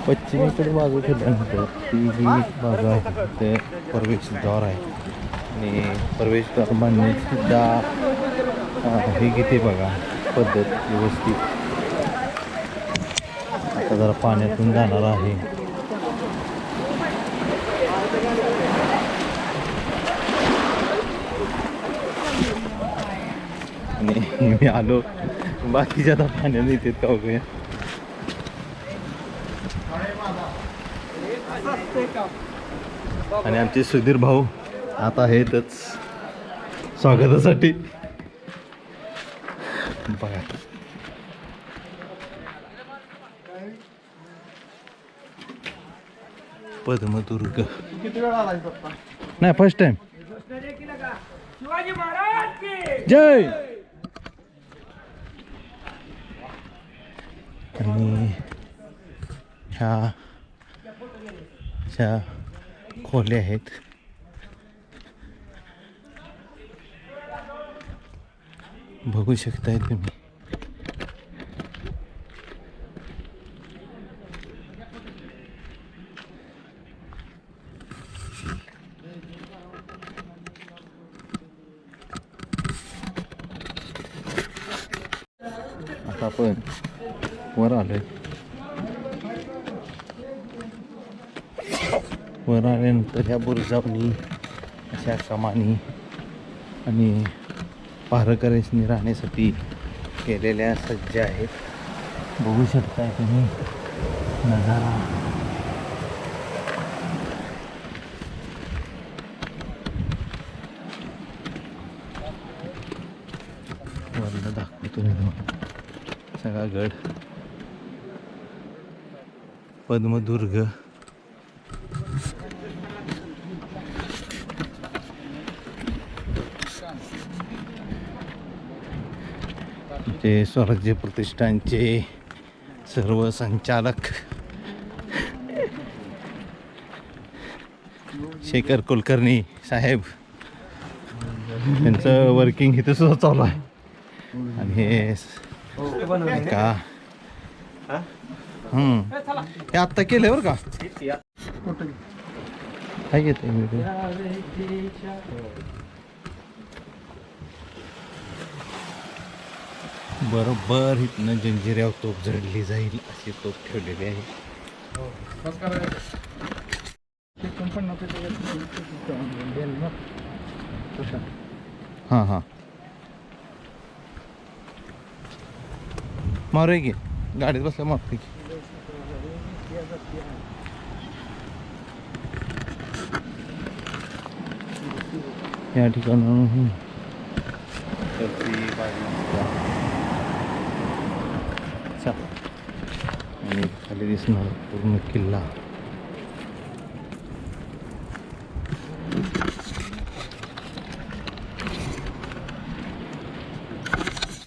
पश्चिमेकडे बाजू फिरल्यानंतर ती जी बाजू आहे ते प्रवेशद्वार आहे आणि प्रवेशद्वार बांधण्याची हे किती बघा पद्धत व्यवस्थित आता जरा पाण्यातून जाणार आहे आणि मी आलो बाकीच्या आता पाण्यात येतात का बघूया आणि आमचे सुधीर भाऊ आता आहेतच स्वागतासाठी. बघा. पद्मदुर्ग. नाही फर्स्ट टाइम शिवाजी महाराज की! जय! आणि ह्या अशा खोल्या आहेत. बघू शकताय तुम्ही. आता आपण वर आलोय. वर आल्यानंतर ह्या बुरजावणी अशा कमानी आणि पहारकऱ्यांनी राहण्यासाठी केलेल्या सज्ज आहेत. बघू शकताय तुम्ही नजारा. वरनं दाखवतो मी तुम्हाला. सगळा गड. पद्मदुर्ग. ते स्वराज्य प्रतिष्ठानचे सर्व संचालक. शेखर कुलकर्णी साहेब. त्यांचं वर्किंग इथं सुद्धा चालू आहे. आणि हे का? हे आत्ता केलंय बरं का? काय घेते मी बरोबर इथनं जंजिऱ्यावर तोप जडली जाईल अशी तोप ठेवलेली आहे. हां हां मारूया की. गाडीत बसल्या मारते की. या ठिकाणाहून. चला आणि खाली दिसणार पूर्ण किल्ला.